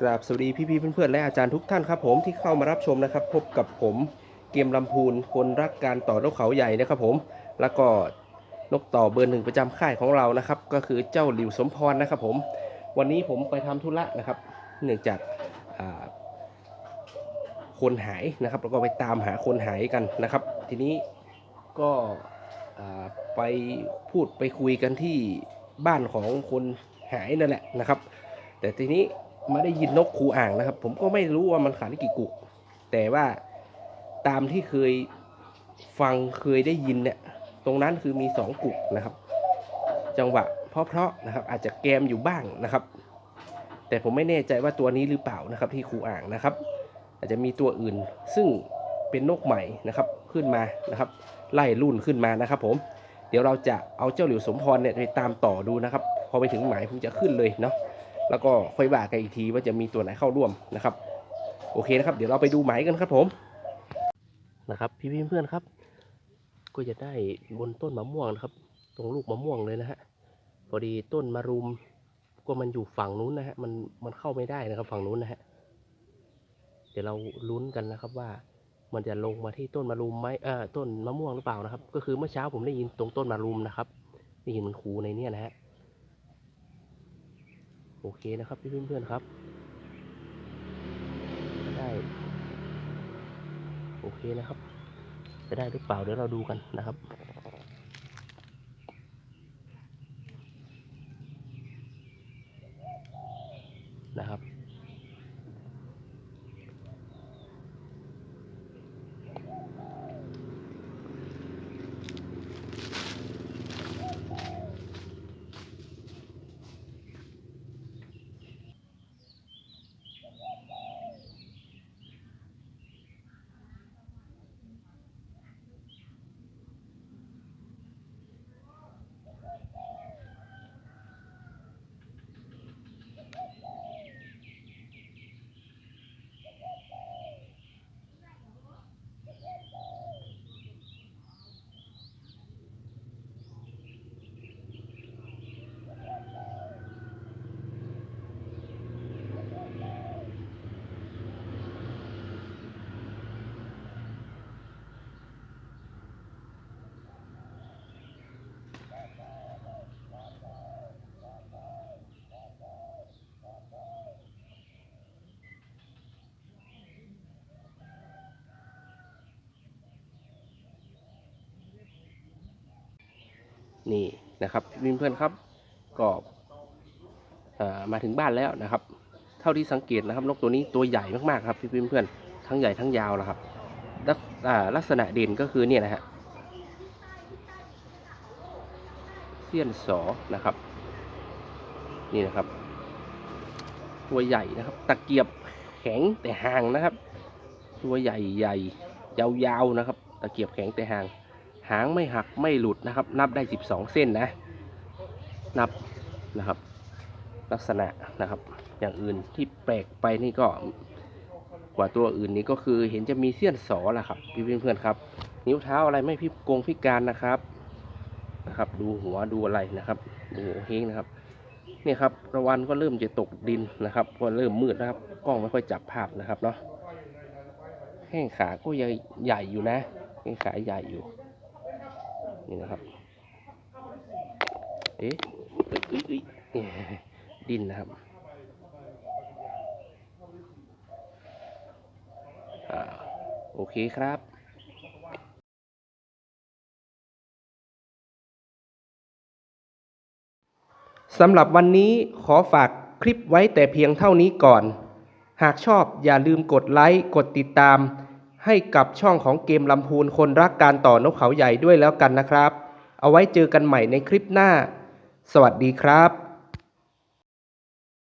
กราบสวัสดีพี่ๆเพื่อนๆและอาจารย์ทุกท่านครับผมที่เข้ามารับชมนะครับ พบกับผมเกมลำพูนคนรักการต่อนกเขาใหญ่นะครับผมแล้วก็นกต่อเบอร์หนึ่งประจำค่ายของเรานะครับ ก็คือเจ้าหลิวสมพรนะครับผมวันนี้ผมไปทำธุระนะครับ เนื่องจากาคนหายนะครับแล้วก็ไปตามหาคนหายกันนะครับ ทีนี้ก็ไปพูดไปคุยกันที่บ้านของคนหายนั่นแหละนะครับ แต่ทีนี้ มาได้ยินนกคูอ่างนะครับ ผมก็ไม่รู้ว่ามันขาดกี่กุก แต่ว่าตามที่เคยฟังเคยได้ยินเนี่ย ตรงนั้นคือมีสองกุกนะครับ จังหวะเพราะๆนะครับ อาจจะแกมอยู่บ้างนะครับ แต่ผมไม่แน่ใจว่าตัวนี้หรือเปล่านะครับ ที่คูอ่างนะครับ อาจจะมีตัวอื่น ซึ่งเป็นนกใหม่นะครับขึ้นมานะครับ ไล่รุ่นขึ้นมานะครับ ผม เดี๋ยวเราจะเอาเจ้าหลิวสมพรเนี่ยไปตามต่อดูนะครับ พอไปถึงหมายผมจะขึ้นเลยเนาะ แล้วก็ค่อยว่ากันอีกทีว่าจะมีตัวไหนเข้าร่วมนะครับ โอเคนะครับ เดี๋ยวเราไปดูหมายกันครับผมนะครับ พี่พี่เพื่อนครับ ก็จะได้บนต้นมะม่วงนะครับ ตรงลูกมะม่วงเลยนะฮะพอดีต้นมะรุมก็มันอยู่ฝั่งนู้นนะฮะมันมันเข้าไม่ได้นะครับ ฝั่งนู้นนะฮะเดี๋ยวเราลุ้นกันนะครับว่ามันจะลงมาที่ต้นมะรุมไหมเอ่อต้นมะม่วงหรือเปล่านะครับ ก็คือเมื่อเช้าผมได้ยินตรงต้นมะรุมนะครับได้ยินมันคูในเนี้ยนะฮะ โอเคนะครับพี่เพื่อนๆครับ ได้โอเคนะครับ จะได้หรือเปล่าเดี๋ยวเราดูกันนะครับนะครับ นี่นะครับพี่เพื่อนๆครับก็เอ่อมาถึงบ้านแล้วนะครับ เท่าที่สังเกตนะครับนกตัวนี้ตัวใหญ่มากๆครับพี่เพื่อนๆทั้งใหญ่ทั้งยาวนะครับลักอ่าลักษณะเด่นก็คือเนี่ยนะฮะเสี้ยนสอนะครับ นี่นะครับ ตัวใหญ่นะครับ ตะเกียบแข็งแต่ห่างนะครับ ตัวใหญ่ใหญ่ยาวๆนะครับ ตะเกียบแข็งแต่ห่าง หางไม่หักไม่หลุดนะครับ นับได้ 12 เส้นนะ นับนะครับ ลักษณะนะครับ อย่างอื่นที่แปลกไปนี่ก็กว่าตัวอื่นนี่ก็คือเห็นจะมีเสี้ยนสอแหละครับพี่เพื่อนๆครับ นิ้วเท้าอะไรไม่พิกงพิการนะครับนะครับ ดูหัวดูอะไรนะครับดูเฮงนะครับนี่ครับตะวันก็เริ่มจะตกดินนะครับก็เริ่มมืดนะครับ กล้องไม่ค่อยจับภาพนะครับเนาะแข้งขาก็ยังใหญ่อยู่นะแข้งขาใหญ่อยู่ นี่นะครับเอ๊ะเอ้ยเอ้ยเอ้ยเนี่ยดินนะครับอ่าโอเคครับสำหรับวันนี้ขอฝากคลิปไว้แต่เพียงเท่านี้ก่อน หากชอบอย่าลืมกดไลค์ กดติดตาม ให้กับช่องของเกมลำพูนคนรักการต่อนกเขาใหญ่ด้วยแล้วกันนะครับ เอาไว้เจอกันใหม่ในคลิปหน้า สวัสดีครับ